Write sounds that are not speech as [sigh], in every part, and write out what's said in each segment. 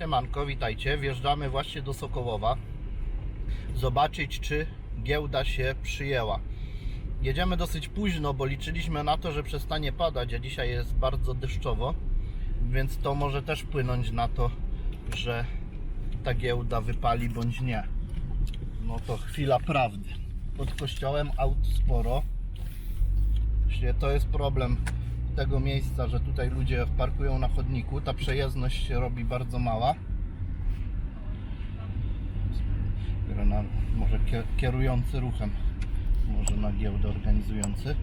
Siemanko, witajcie. Wjeżdżamy właśnie do Sokołowa. Zobaczyć, czy giełda się przyjęła. Jedziemy dosyć późno, bo liczyliśmy na to, że przestanie padać, a dzisiaj jest bardzo deszczowo, więc to może też wpłynąć na to, że ta giełda wypali bądź nie. No to chwila prawdy. Pod kościołem aut sporo. Właśnie to jest problem tego miejsca, że tutaj ludzie parkują na chodniku. Ta przejezdność się robi bardzo mała. Na, może kie- kierujący ruchem, może na giełdę organizujący.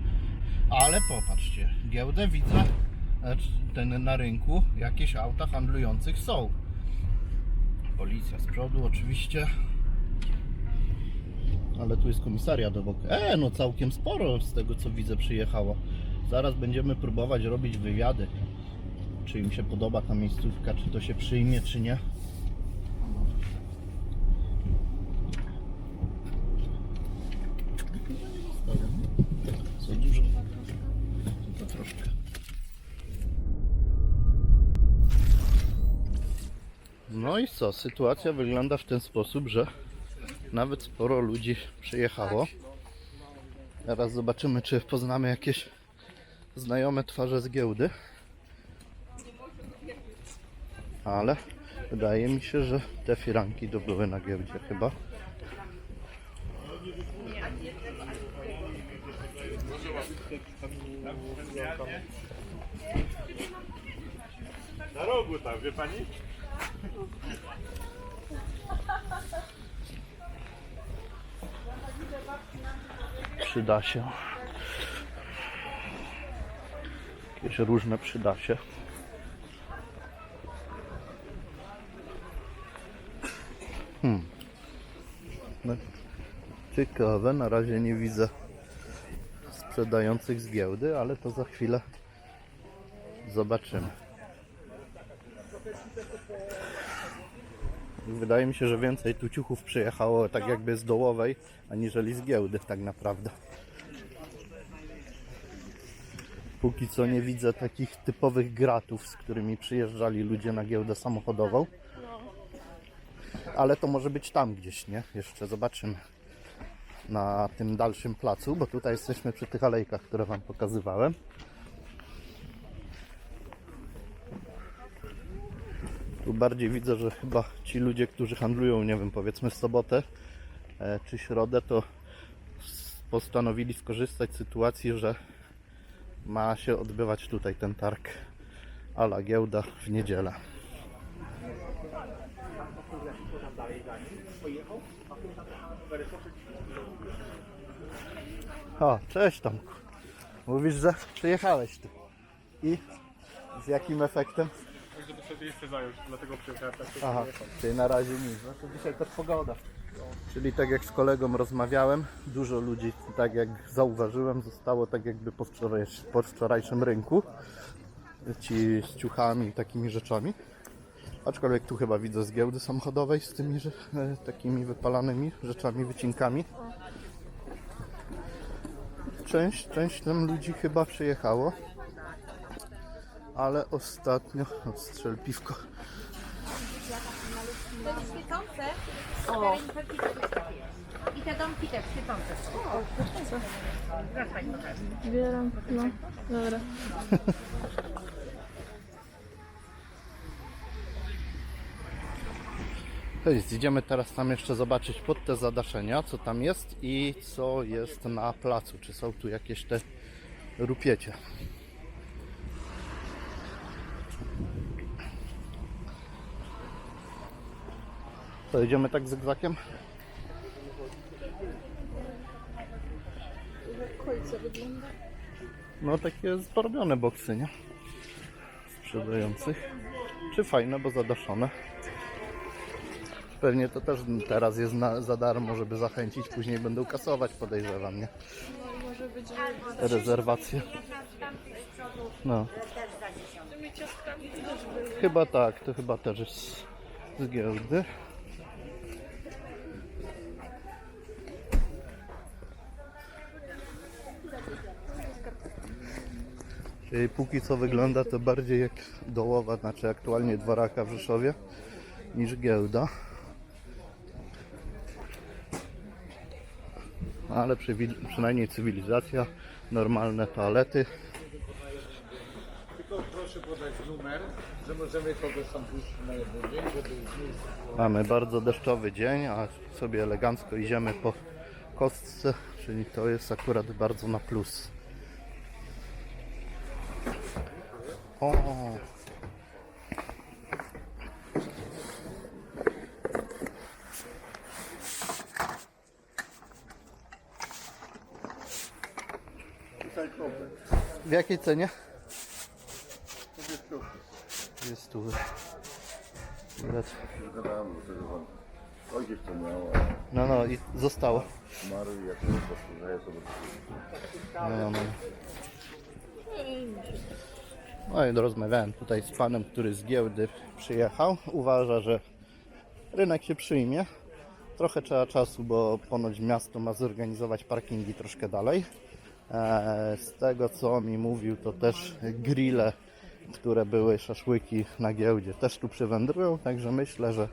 Ale popatrzcie, giełdę widzę ten na rynku, jakieś auta handlujących są. Policja z przodu oczywiście. Ale tu jest komisariat obok. E, no całkiem sporo z tego co widzę przyjechało. Zaraz będziemy próbować robić wywiady. Czy im się podoba ta miejscówka, czy to się przyjmie, czy nie. No i co? Sytuacja wygląda w ten sposób, że nawet sporo ludzi przyjechało. Teraz zobaczymy, czy poznamy jakieś znajome twarze z giełdy. Ale wydaje mi się, że te firanki to były na giełdzie chyba. Na rogu tam, wie pani? Przyda się. Jakieś różne przyda się. Hmm. No, ciekawe, na razie nie widzę sprzedających z giełdy, ale to za chwilę zobaczymy. Wydaje mi się, że więcej tu ciuchów przyjechało tak jakby z dołowej, aniżeli z giełdy tak naprawdę. Póki co nie widzę takich typowych gratów, z którymi przyjeżdżali ludzie na giełdę samochodową. Ale to może być tam gdzieś, nie? Jeszcze zobaczymy. Na tym dalszym placu, bo tutaj jesteśmy przy tych alejkach, które Wam pokazywałem. Tu bardziej widzę, że chyba ci ludzie, którzy handlują, nie wiem, powiedzmy w sobotę e, czy środę, to postanowili skorzystać z sytuacji, że ma się odbywać tutaj ten targ ala giełda w niedzielę. O, cześć Tomku. Mówisz, że przyjechałeś tu. I z jakim efektem? Żeby sobie jeszcze zająć, dlatego przyjechałem tak. Aha, czyli na razie nic. No to dzisiaj też pogoda. Czyli tak jak z kolegą rozmawiałem, dużo ludzi, tak jak zauważyłem, zostało tak jakby po, wczorajsz, po wczorajszym rynku. Ci z ciuchami i takimi rzeczami. Aczkolwiek tu chyba widzę z giełdy samochodowej z tymi że, e, takimi wypalanymi rzeczami, wycinkami. Część, część tam ludzi chyba przyjechało. Ale ostatnio... Strzel piwko. Jest świecące. O. I te domki też świecące. O, Zaraz pani pokażę. Zbieram, no, dobra. [laughs] To jest, idziemy teraz tam jeszcze zobaczyć pod te zadaszenia, co tam jest i co jest na placu. Czy są tu jakieś te rupiecie. To idziemy tak zygzakiem? Wygląda. No takie porobione boksy, nie? Sprzedających. Czy fajne, bo zadaszone. Pewnie to też teraz jest na, za darmo, żeby zachęcić. Później będą kasować, podejrzewam, nie? Może będzie Rezerwacje. No. Chyba tak, to chyba też jest z giełdy. Póki co wygląda to bardziej jak dołowa, znaczy aktualnie dworaka w Rzeszowie. niż giełda. Ale przywi- przynajmniej cywilizacja, normalne toalety. Tylko proszę podać numer, że możemy kogoś tam pójść na jeden dzień, żeby Mamy bardzo deszczowy dzień, a sobie elegancko idziemy po kostce, czyli to jest akurat bardzo na plus. O, w jakiej cenie? To jest trochę. Jest tu. Widać. Ojciec to miał, No, no i zostało. i jak to posłużaje, to do No, no, no. I rozmawiałem tutaj z panem, który z giełdy przyjechał. Uważa, że rynek się przyjmie. Trochę trzeba czasu, bo ponoć miasto ma zorganizować parkingi troszkę dalej. Eee, Z tego co mi mówił, to też grille, które były szaszłyki na giełdzie, też tu przywędrują. Także myślę, że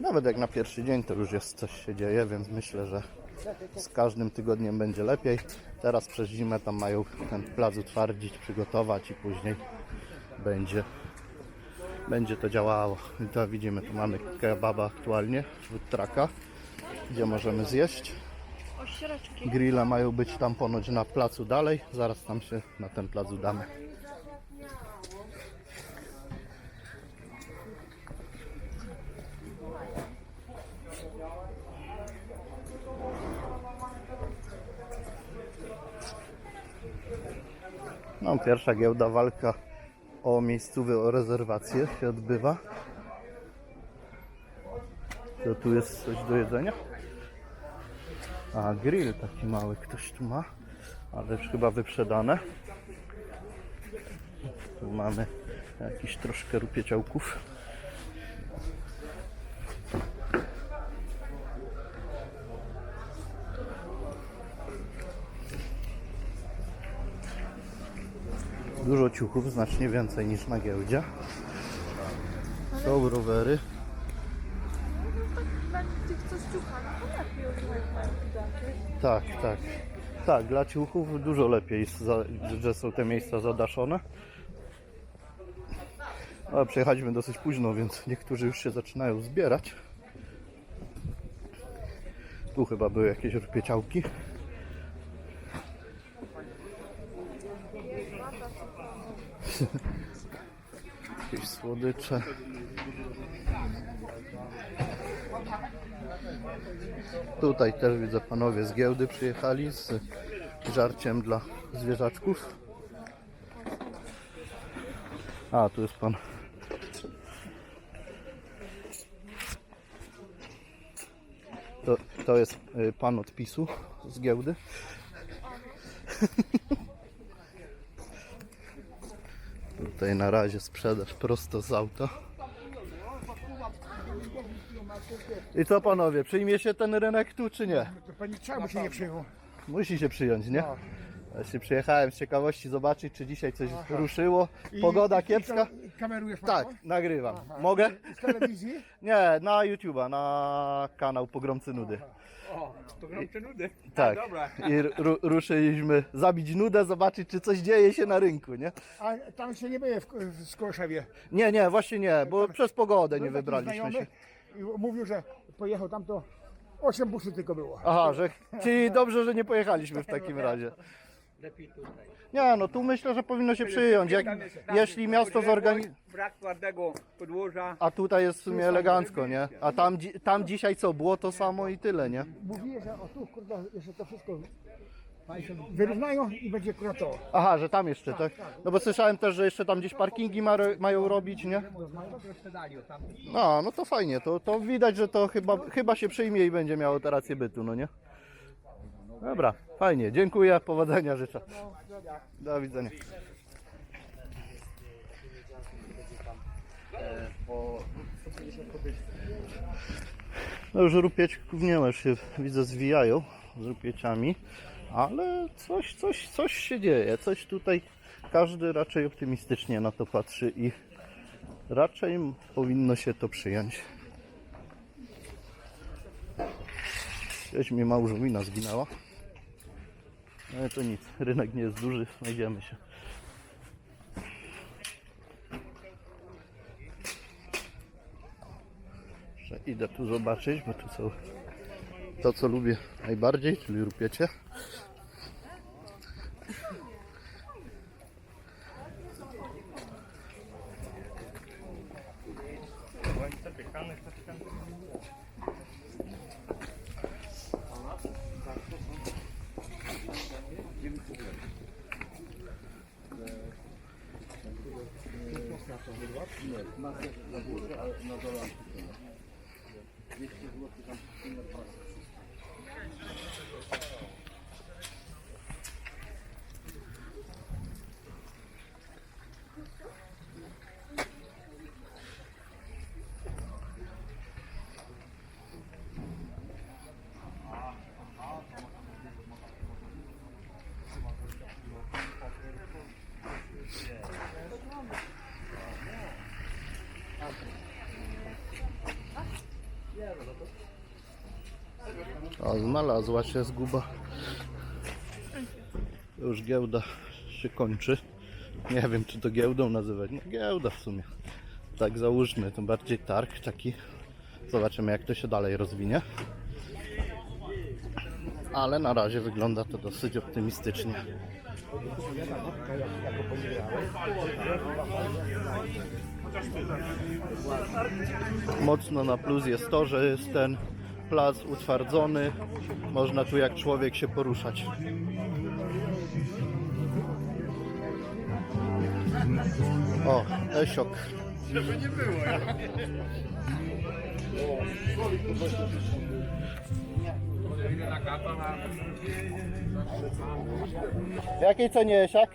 nawet jak na pierwszy dzień to już jest coś się dzieje, więc myślę, że z każdym tygodniem będzie lepiej. Teraz przez zimę tam mają ten plac utwardzić, przygotować i później będzie, będzie to działało. I to widzimy, tu mamy kebaba aktualnie, trucka, gdzie możemy zjeść. Grille mają być tam ponoć na placu dalej, zaraz tam się na ten plac udamy. No, pierwsza giełda walka o miejscowy, o rezerwację się odbywa. To tu jest coś do jedzenia? A, grill taki mały ktoś tu ma, ale już chyba wyprzedane. Tu mamy jakiś troszkę rupieciałków. Dużo ciuchów, znacznie więcej niż na giełdzie. Są rowery. Tak, tak. Tak, dla ciuchów dużo lepiej, że są te miejsca zadaszone. Ale przyjechaliśmy dosyć późno, więc niektórzy już się zaczynają zbierać. Tu chyba były jakieś rupieciałki. Jakieś słodycze. Tutaj też widzę panowie z giełdy przyjechali z żarciem dla zwierzaczków. A, tu jest pan. To, to jest y, pan odpisu z giełdy. Tutaj na razie sprzedaż prosto z auta. I co panowie, przyjmie się ten rynek tu czy nie? To pani czemu się nie przyjął? Musi się przyjąć, nie? Właśnie przyjechałem z ciekawości zobaczyć, czy dzisiaj coś ruszyło. Pogoda I- kiepska. i Kamerujesz Tak, nagrywam. Mogę? Z telewizji? [laughs] Nie, na YouTube'a, na kanał Pogromcy Nudy. O, to gromcze nudy. Tak. I ru, ruszyliśmy zabić nudę, zobaczyć, czy coś dzieje się na rynku, nie? A tam się nie były w, w Skolszewie. Nie, nie, właśnie nie, bo przez pogodę nie Był taki wybraliśmy się. znajomy I mówił, że pojechał tam to 8 busów tylko było. Aha, że czyli dobrze, że nie pojechaliśmy w takim [laughs] razie. Nie, no tu myślę, że powinno się przyjąć. Jak, jeśli miasto zorganizuje. Brak twardego podłoża. A tutaj jest w sumie elegancko, nie? A tam, dzi- tam dzisiaj co, było to samo i tyle, nie? Mówili, że o tu kurde, jeszcze to wszystko wyrównają i będzie akurat to. Aha, że tam jeszcze, tak? No bo słyszałem też, że jeszcze tam gdzieś parkingi ma, mają robić, nie? No, no to fajnie, to, to widać, że to chyba, chyba się przyjmie i będzie miało te rację bytu, no nie? Dobra, fajnie, dziękuję, powodzenia życzę. Do widzenia. No już rupieczków się widzę zwijają z rupieciami, ale coś, coś, coś się dzieje, coś tutaj, każdy raczej optymistycznie na to patrzy i raczej powinno się to przyjąć. Gdzieś mi małżowina zginęła. Ale to nic, rynek nie jest duży, znajdziemy się. Idę tu zobaczyć, bo tu są to co lubię najbardziej, czyli rupiecie. Нет, в нас на на балансі. 200 там 20. O, znalazła się zguba. Już giełda się kończy. Nie wiem, czy to giełdą nazywać. No, giełda w sumie. Tak załóżmy, to bardziej targ taki. Zobaczymy, jak to się dalej rozwinie. Ale na razie wygląda to dosyć optymistycznie. Mocno na plus jest to, że jest ten plac utwardzony. Można tu jak człowiek się poruszać. O, Esiok. W jakiej cenie Esiak?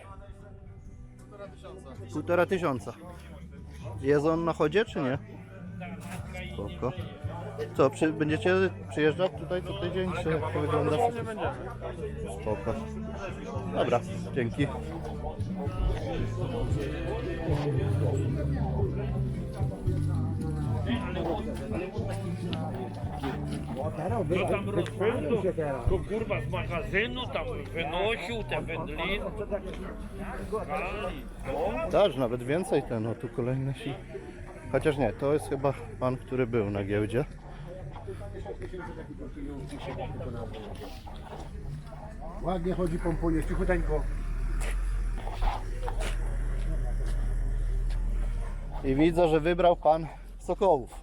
Półtora tysiąca. Jest on na chodzie, czy nie? Spoko. Co, przy, będziecie przyjeżdżać tutaj co tydzień, czy jak to wygląda? Spoko. Dobra, dzięki. To kurwa z magazynu tam wynosił te wędliny. Też nawet więcej ten, o tu kolejny si. Chociaż nie, to jest chyba pan, który był na giełdzie. Ładnie chodzi pompunie, cichuteńko. I widzę, że wybrał pan Sokołów.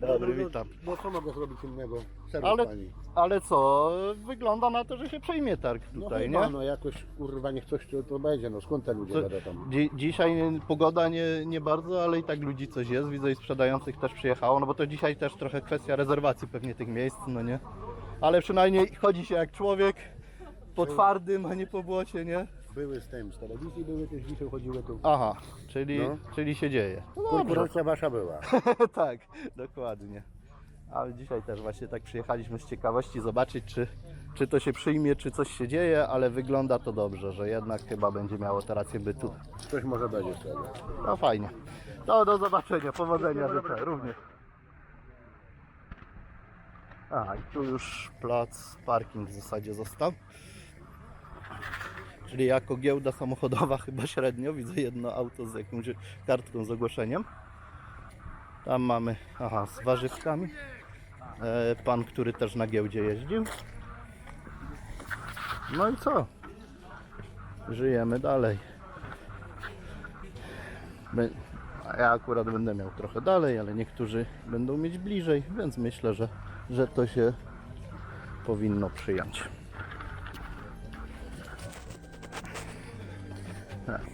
Dobry, witam. No co mogę zrobić innego? Ale, ale co, wygląda na to, że się przejmie targ no, tutaj, chyba, nie? no jakoś kurwa niech coś to, to będzie, no skąd te ludzie Co- będą tam? Dzi- dzisiaj pogoda nie, nie bardzo, ale i tak ludzi coś jest. Widzę i sprzedających też przyjechało, no bo to dzisiaj też trochę kwestia rezerwacji pewnie tych miejsc, no nie? Ale przynajmniej chodzi się jak człowiek, po twardym, a nie po błocie, nie? Były z tym, z telewizji były, też dzisiaj chodziły tu. Aha, czyli, No. czyli się dzieje. No dobrze. Konkurencja wasza była. [laughs] tak, dokładnie. Ale dzisiaj też właśnie tak przyjechaliśmy z ciekawości zobaczyć, czy, czy to się przyjmie, czy coś się dzieje, ale wygląda to dobrze, że jednak chyba będzie miało to rację bytu. Coś może będzie z tego. No fajnie. To do zobaczenia, powodzenia życzę również. A, i tu już plac, parking w zasadzie został. Czyli jako giełda samochodowa [laughs] chyba średnio widzę jedno auto z jakąś kartką z ogłoszeniem. Tam mamy, aha, z warzywkami. E, pan, który też na giełdzie jeździł. No i co? Żyjemy dalej. Ja akurat będę miał trochę dalej, ale niektórzy będą mieć bliżej, więc myślę, że, że to się powinno przyjąć.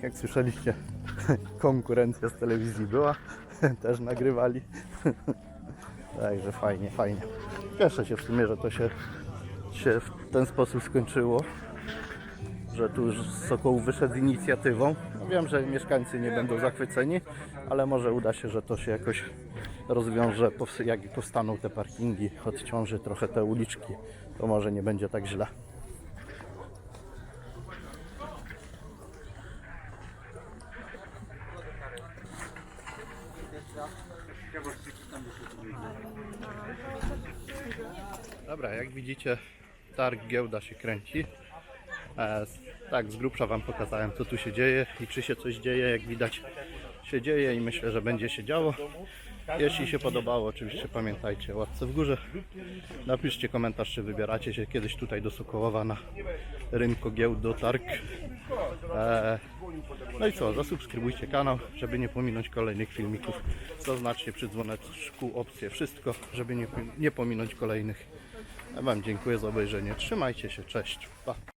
Jak słyszeliście, [laughs] konkurencja z telewizji była, [laughs] też nagrywali. [laughs] Także fajnie, fajnie. Cieszę się w sumie, że to się, się w ten sposób skończyło że tu już Sokołów wyszedł z inicjatywą. No wiem, że mieszkańcy nie będą zachwyceni, ale może uda się, że to się jakoś rozwiąże, jak powstaną te parkingi, odciąży trochę te uliczki, to może nie będzie tak źle. Dobra, jak widzicie, targ giełda się kręci. E, tak, z grubsza Wam pokazałem, co tu się dzieje i czy się coś dzieje. Jak widać, się dzieje i myślę, że będzie się działo. Jeśli się podobało, oczywiście pamiętajcie łapce w górze. Napiszcie komentarz, czy wybieracie się kiedyś tutaj do Sokołowa na rynku giełdo targ. E, no i co, zasubskrybujcie kanał, żeby nie pominąć kolejnych filmików. Zaznaczcie przy dzwoneczku opcję wszystko, żeby nie, nie pominąć kolejnych. Ja Wam dziękuję za obejrzenie. Trzymajcie się, cześć. Pa.